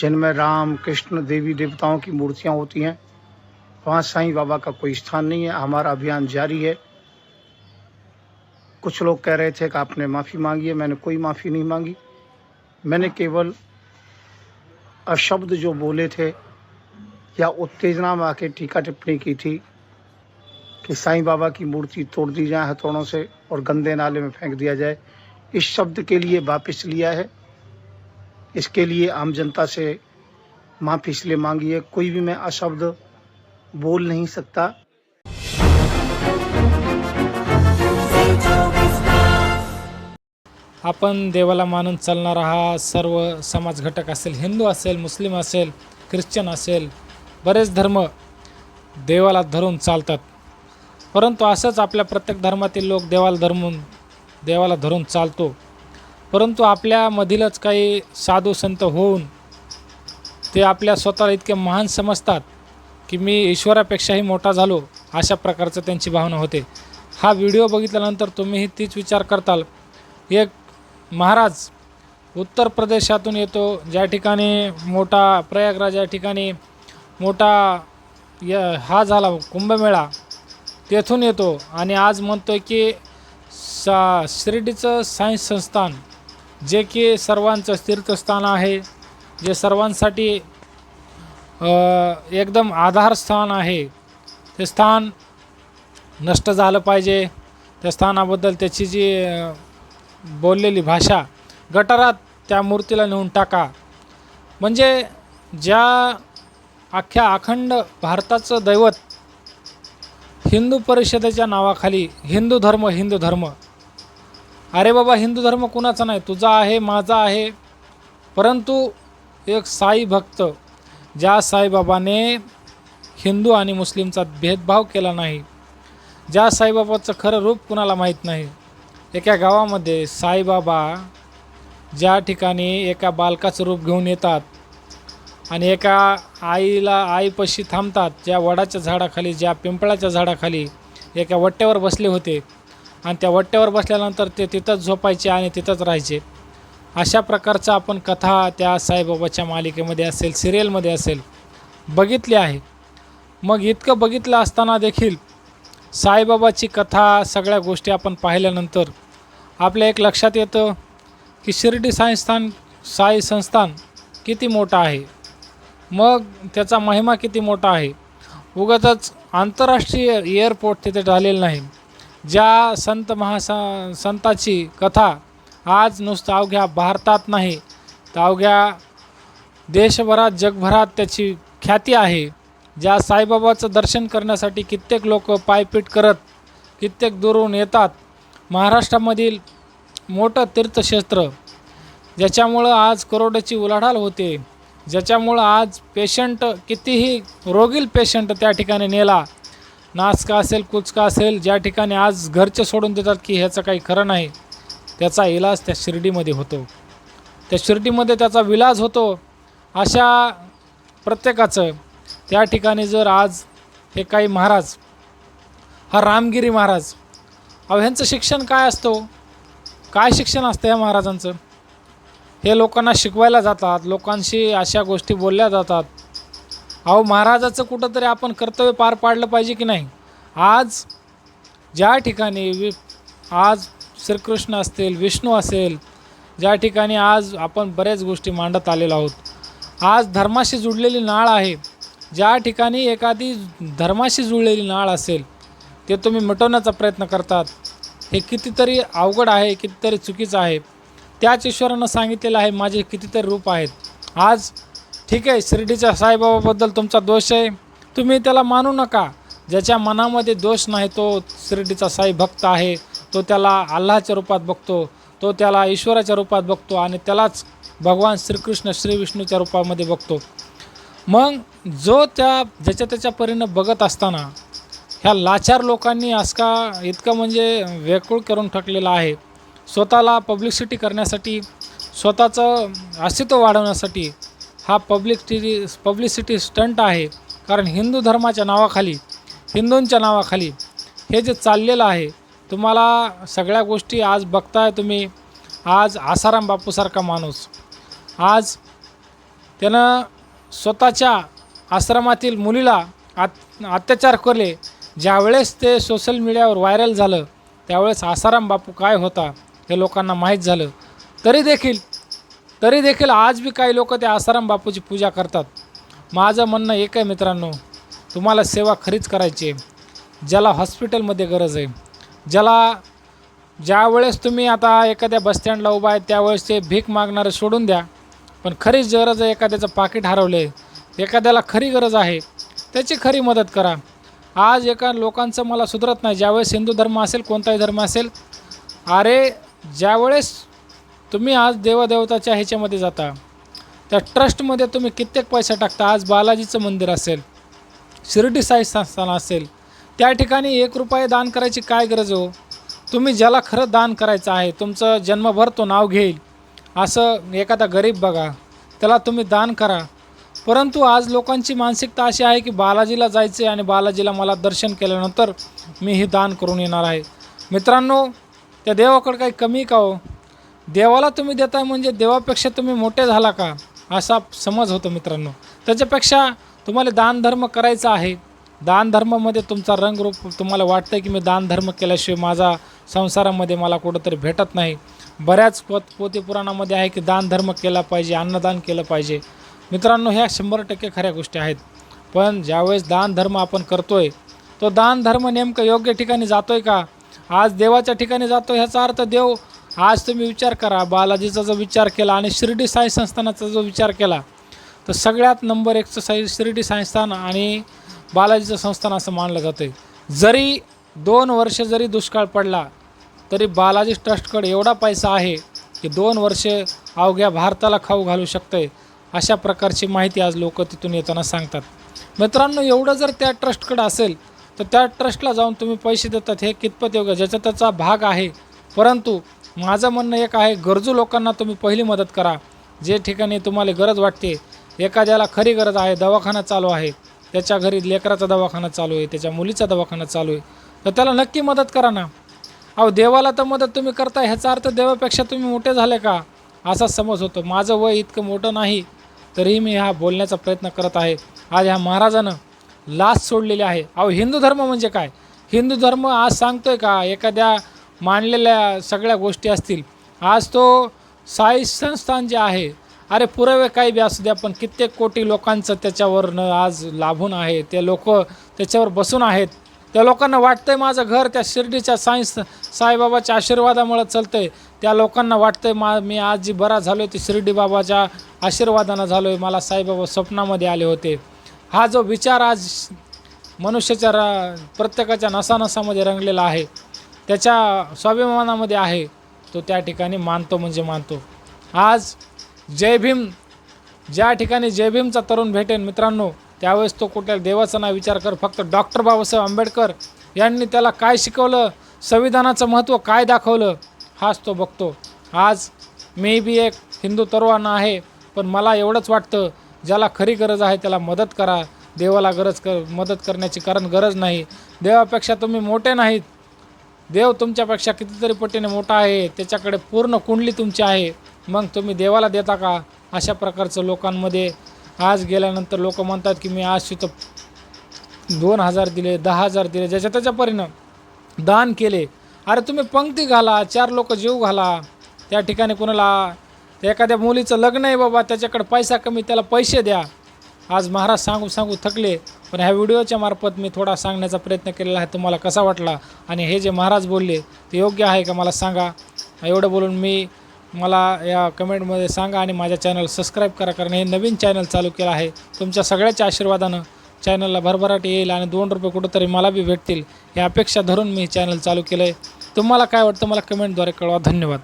जिनमें राम, कृष्ण, देवी देवताओं की मूर्तियाँ होती हैं, वहाँ साईं बाबा का कोई स्थान नहीं है, हमारा अभियान जारी है। कुछ लोग कह रहे थे कि आपने माफ़ी मांगी है, मैंने कोई माफ़ी नहीं मांगी। मैंने केवल अशब्द जो बोले थे, या उत्तेजना में आके टीका टिप्पणी की थी कि साईं बाबा की मूर्ति तोड़ दी जाए, हथौड़ों से और गंदे नाले में फेंक दिया जाए। इस शब्द के लिए वापस लिया है। इसके लिए आम जनता से माफ़ी इसलिए मांगी है कोई भी मैं अशब्द बोल नहीं सकता। आपण देवाला मानून चालणारा हा सर्व समाज घटक असेल हिंदू असेल मुस्लिम असेल ख्रिश्चन असेल बरेच धर्म देवाला धरून चालतात. परंतु असंच आपल्या प्रत्येक धर्मातील लोक देवाला धरून देवाला धरून चालतो. परंतु आपल्यामधीलच काही साधू संत होऊन ते आपल्या स्वतःला इतके महान समजतात की मी ईश्वरापेक्षाही मोठा झालो अशा प्रकारचं त्यांची भावना होते. हा व्हिडिओ बघितल्यानंतर तुम्हीही तीच विचार करताल. एक महाराज उत्तर प्रदेशातून येतो ज्या ठिकाणी मोठा प्रयागराज या ठिकाणी मोठा य हा झाला कुंभमेळा तेथून येतो. आणि आज म्हणतो की सा शिर्डीचं सायन्स संस्थान जे की सर्वांचं तीर्थस्थान आहे जे सर्वांसाठी एकदम आधारस्थान आहे ते स्थान नष्ट झालं पाहिजे. त्या स्थानाबद्दल त्याची जी बोललेली भाषा गटारात त्या मूर्तीला नेऊन टाका. म्हणजे ज्या अख्ख्या अखंड भारताचं दैवत हिंदू परिषदेच्या नावाखाली हिंदू धर्म हिंदू धर्म अरे बाबा हिंदू धर्म कुणाचा नाही? तुझा आहे माझा आहे. परंतु एक साई भक्त ज्या साईबाबाने हिंदू आणि मुस्लिमचा भेदभाव केला नाही ज्या साईबाबाचं खरं रूप कुणाला माहीत नाही एका गावामध्ये साईबाबा ज्या ठिकाणी एका बालकाचं रूप घेऊन येतात आणि एका आईला आईपाशी थांबतात ज्या वडाच्या झाडाखाली ज्या पिंपळाच्या झाडाखाली एका वट्ट्यावर बसले होते आणि त्या वट्ट्यावर बसल्यानंतर ते तिथंच झोपायचे आणि तिथंच राहायचे. अशा प्रकारचं आपण कथा त्या साईबाबाच्या मालिकेमध्ये असेल सिरियलमध्ये असेल बघितली आहे. मग इतकं बघितलं असताना देखील साईबाबाची कथा सगळ्या गोष्टी आपण पाहिल्यानंतर आपल्या एक लक्षात येतं की शिर्डी साईस्थान साई संस्थान किती मोठं आहे. मग त्याचा महिमा किती मोठा आहे. उगाचच आंतरराष्ट्रीय एअरपोर्ट तिथे झालेलं नाही. ज्या संत महासा संताची कथा आज नुसतं अवघ्या भारतात नाही तर अवघ्या देशभरात जगभरात त्याची ख्याती आहे. ज्या साईबाबाचं दर्शन करण्यासाठी कित्येक लोक पायपीट करत कित्येक दुरून येतात. महाराष्ट्रामधील मोठं तीर्थक्षेत्र ज्याच्यामुळं आज करोडची उलाढाल होते ज्याच्यामुळं आज पेशंट कितीही रोगील पेशंट त्या ठिकाणी नेला नाचका असेल कुचका असेल ज्या ठिकाणी आज घरचे सोडून देतात की ह्याचं काही खरं नाही त्याचा इलाज त्या शिर्डीमध्ये होतो. त्या शिर्डीमध्ये त्याचा विलाज होतो. अशा प्रत्येकाचं त्या ठिकाणी जर आज हे काही महाराज हा रामगिरी महाराज अहो ह्यांचं शिक्षण काय असतो? काय शिक्षण असतं या महाराजांचं? हे लोकांना शिकवायला जातात लोकांशी अशा गोष्टी बोलल्या जातात. अहो महाराजाचं कुठंतरी आपण कर्तव्य पार पाडलं पाहिजे की नाही? आज ज्या ठिकाणी वि आज श्रीकृष्ण असतील विष्णू असेल ज्या ठिकाणी आज आपण बऱ्याच गोष्टी मांडत आलेलो आहोत आज धर्माशी जुडलेली नाळ आहे ज्या ठिकाणी एखादी धर्माशी जुळलेली नाळ असेल ते तुम्ही मिटवण्याचा प्रयत्न करतात. हे कितीतरी अवघड आहे कितीतरी चुकीचं आहे. त्याच ईश्वरानं सांगितलेलं आहे माझे कितीतरी रूप आहेत. आज ठीक आहे शिर्डीच्या साईबाबाबद्दल तुमचा दोष आहे. तुम्ही त्याला मानू नका. ज्याच्या मनामध्ये दोष नाही तो शिर्डीचा साई भक्त आहे. तो त्याला अल्लाच्या रूपात बघतो. तो त्याला ईश्वराच्या रूपात बघतो आणि त्यालाच भगवान श्रीकृष्ण श्री विष्णूच्या रूपामध्ये बघतो. मग जो त्या ज्याच्या त्याच्या परीनं बघत असताना ह्या लाचार लोकांनी आजका इतकं म्हणजे वेकुळ करून टाकलेलं आहे. स्वतःला पब्लिसिटी करण्यासाठी स्वतःचं अस्तित्व वाढवण्यासाठी हा पब्लिकटी पब्लिसिटी स्टंट आहे. कारण हिंदू धर्माच्या नावाखाली हिंदूंच्या नावाखाली हे जे चाललेलं आहे तुम्हाला सगळ्या गोष्टी आज बघताय तुम्ही. आज आसाराम बापूसारखा माणूस. आज त्यानं स्वतःच्या आश्रमातील मुलीला आत अत्याचार केले. ज्यावेळेस ते सोशल मीडियावर व्हायरल झालं त्यावेळेस आसाराम बापू काय होता हे लोकांना माहीत झालं. तरी देखील तरी देखील आज बी काही लोक त्या आसाराम बापूची पूजा करतात. माझं म्हणणं एक आहे मित्रांनो तुम्हाला सेवा खरीच करायची आहे. ज्याला हॉस्पिटलमध्ये गरज आहे. ज्याला ज्यावेळेस तुम्ही आता एखाद्या बसस्टँडला उभा आहे त्यावेळेस ते भीक मागणारे सोडून द्या. पण खरीच गरज आहे एखाद्याचं पाकिट हरवले एखाद्याला खरी गरज आहे त्याची खरी मदत करा. आज एका लोकांचं मला सुधरत नाही. ज्यावेळेस हिंदू धर्म असेल कोणताही धर्म असेल अरे ज्यावेळेस तुम्ही आज देवादेवताच्या ह्याच्यामध्ये जाता. त्या ट्रस्टमध्ये तुम्ही कित्येक पैसा टाकता. आज बालाजीचं मंदिर असेल शिर्डी साई संस्थान असेल त्या ठिकाणी एक रुपये दान करायची काय गरज हो? तुम्ही ज्याला खरं दान करायचं आहे तुमचं जन्मभर तो नाव घेईल. असं एखादा गरीब बघा त्याला तुम्ही दान करा. परंतु आज लोकांची मानसिकता अशी आहे की बालाजीला जायचे आणि बालाजीला मला दर्शन केल्यानंतर मी हे दान करून येणार आहे. मित्रांनो त्या देवाकडे काही कमी का हो? देवाला तुम्ही देताय म्हणजे देवापेक्षा तुम्ही मोठे झाला का? असा समज होतो मित्रांनो. त्याच्यापेक्षा तुम्हाला दानधर्म करायचा आहे. दानधर्मामध्ये तुमचा रंगरूप तुम्हाला वाटतं की मी दानधर्म केल्याशिवाय माझा संसारामध्ये मला कुठंतरी भेटत नाही. बऱ्याच पोत पोतीपुराणामध्ये आहे की दानधर्म केला पाहिजे अन्नदान केलं पाहिजे. मित्रांनो ह्या शंभर टक्के खऱ्या गोष्टी आहेत. पण ज्यावेळेस दानधर्म आपण करतोय तो दानधर्म नेमकं योग्य ठिकाणी जातोय का? आज देवाच्या ठिकाणी जातो ह्याचा अर्थ देव आज तुम्ही विचार करा बालाजीचा जो विचार केला आणि शिर्डी साई संस्थानाचा जो विचार केला तर सगळ्यात नंबर एकचं साई शिर्डी संस्थान आणि बालाजीचं संस्थान असं मानलं जातं आहे जरी दोन वर्ष जरी दुष्काळ पडला तरी बालाजी ट्रस्टकडे एवढा पैसा आहे की दोन वर्ष अवघ्या भारताला खाऊ घालू शकते अशा प्रकारची माहिती आज लोक तिथून येताना सांगतात. मित्रांनो एवढं जर त्या ट्रस्टकडे असेल तर त्या ट्रस्टला जाऊन तुम्ही पैसे देतात हे कितपत योग्य? ज्याचा त्याचा भाग आहे परंतु माझं म्हणणं एक आहे गरजू लोकांना तुम्ही पहिली मदत करा. जे ठिकाणी तुम्हाला गरज वाटते एखाद्याला खरी गरज आहे दवाखाना चालू आहे. त्याच्या घरी लेकराचा दवाखाना चालू आहे त्याच्या मुलीचा दवाखाना चालू आहे. तर त्याला नक्की मदत करा ना. अहो देवाला तर मदत तुम्ही करता ह्याचा अर्थ देवापेक्षा तुम्ही मोठे झाले का? असा समज होतो. माझं वय इतकं मोठं नाही तरीही मी हा बोलण्याचा प्रयत्न करत आहे. आज ह्या महाराजानं लाच सोडलेली आहे. अहो हिंदू धर्म म्हणजे काय? हिंदू धर्म आज सांगतोय का एखाद्या मांडलेल्या सगळ्या गोष्टी असतील. आज तो साई संस्थान जे आहे अरे पुरावे काही बी असू द्या पण कित्येक कोटी लोकांचं त्याच्यावरनं आज लाभून आहे. ते लोक त्याच्यावर बसून आहेत. त्या लोकांना वाटतंय माझं घर त्या शिर्डीच्या साई साईबाबाच्या आशीर्वादामुळे चालतंय. त्या लोकांना वाटतंय मा मी आज जी बरा झालो आहे ते शिर्डी बाबाच्या आशीर्वादानं झालो आहे मला साईबाबा स्वप्नामध्ये आले होते. हा जो विचार आज मनुष्याच्या रा प्रत्येकाच्या नसानसामध्ये रंगलेला आहे. त्याच्या स्वाभिमानामध्ये आहे तो त्या ठिकाणी मानतो म्हणजे मानतो. आज जय भीम ज्या ठिकाणी जय भीमचा तरुण भेटेन मित्रांनो त्यावेळेस तो कुठल्या देवाचा नाही विचार कर फक्त डॉक्टर बाबासाहेब आंबेडकर यांनी त्याला काय शिकवलं संविधानाचं महत्त्व काय दाखवलं हाच तो बघतो. आज मी बी एक हिंदू तरुण आहे पण मला एवढंच वाटतं ज्याला खरी गरज आहे त्याला मदत करा देवाला गरज कर मदत करण्याची कारण गरज नाही. देवापेक्षा तुम्ही मोठे नाहीत देव तुमच्यापेक्षा कितीतरी पटीने मोठा आहे त्याच्याकडे पूर्ण कुंडली तुमची आहे. मग तुम्ही देवाला देता का? अशा प्रकारचं लोकांमध्ये आज गेल्यानंतर लोक म्हणतात की मी आज तिथं दोन हजार दिले दहा हजार दिले ज्याच्या त्याच्यापरीनं दान केले. अरे तुम्ही पंक्ती घाला चार लोक जीव घाला. त्या ठिकाणी कोणाला एखाद्या मुलीचं लग्न आहे बाबा त्याच्याकडे पैसा कमी त्याला पैसे द्या. आज महाराज सांगू सांगू थकले पण ह्या व्हिडिओच्या मार्फत मी थोडा सांगण्याचा प्रयत्न केलेला आहे. तुम्हाला कसा वाटला? आणि हे जे महाराज बोलले ते योग्य आहे का मला सांगा. एवढं बोलून मी मला या कमेंटमध्ये सांगा आणि माझ्या चॅनल सबस्क्राईब करा कारण हे नवीन चॅनल चालू केलं आहे. तुमच्या सगळ्याच्या आशीर्वादानं चॅनलला भरभराट येईल आणि दोन रुपये कुठंतरी मला बी भेटतील ह्या अपेक्षा धरून मी चॅनल चालू केलं आहे तुम्हाला काय वाटतं? मला कमेंटद्वारे कळवा. धन्यवाद.